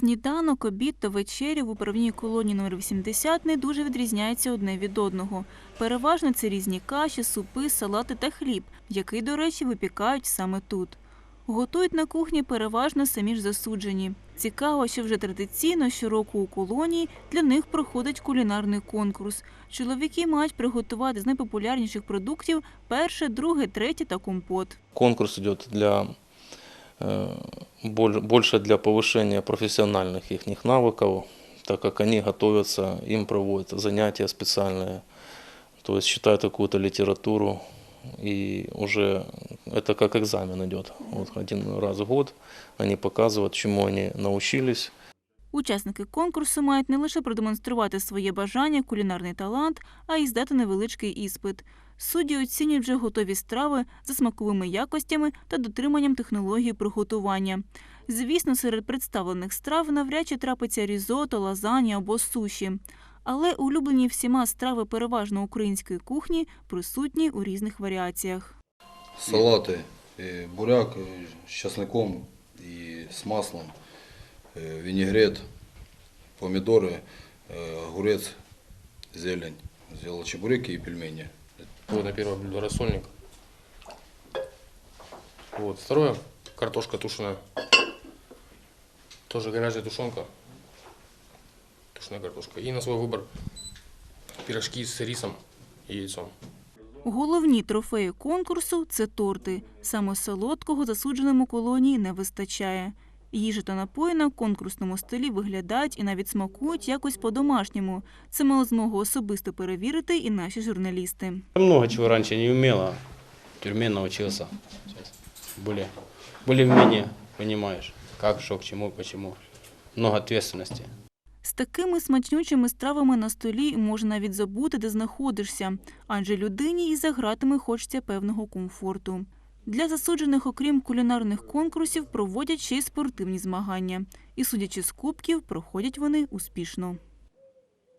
Сніданок, обід та вечеря в управлінні колонії номер 80 не дуже відрізняється одне від одного. Переважно це різні каші, супи, салати та хліб, який, до речі, випікають саме тут. Готують на кухні переважно самі ж засуджені. Цікаво, що вже традиційно щороку у колонії для них проходить кулінарний конкурс. Чоловіки мають приготувати з найпопулярніших продуктів перше, друге, третє та компот. Конкурс идет для больше для повышения профессиональных их навыков, так как они готовятся, им проводят занятия специальные, то есть читают какую-то литературу, и уже это как экзамен идет. Вот один раз в год они показывают, чему они научились, Учасники конкурсу мають не лише продемонструвати своє бажання, кулінарний талант, а й здати невеличкий іспит. Судді оцінюють вже готові страви за смаковими якостями та дотриманням технології приготування. Звісно, серед представлених страв навряд чи трапиться різото, лазанья або суші. Але улюблені всіма страви переважно української кухні присутні у різних варіаціях. Салаты, э, буряк э, с чесноком и с маслом, э, винегрет, помидоры, э, огурец, зелень. Сделал чебуреки и пельмени. Вот на первое блюдо рассольник. Вот, второе картошка тушеная. Тоже говяжья тушенка. Тушеная картошка. И на свой выбор пирожки с рисом и яйцом. Головні трофеї конкурсу це торти. Саме солодкого засудженому колонії не вистачає. Їжа та напої на конкурсному столі виглядають і навіть смакують якось по-домашньому. Це мали змогу особисто перевірити і наші журналісти. Я много чего раньше не умела. В тюрьме научился. Сейчас более, более-менее понимаешь, как, что, к чему, почему. Много ответственности. З такими смачнючими стравами на столі можна навіть забути, де знаходишся, адже людині і за гратами хочеться певного комфорту. Для засуджених, окрім кулінарних конкурсів, проводять ще й спортивні змагання. І, судячи з кубків, проходять вони успішно.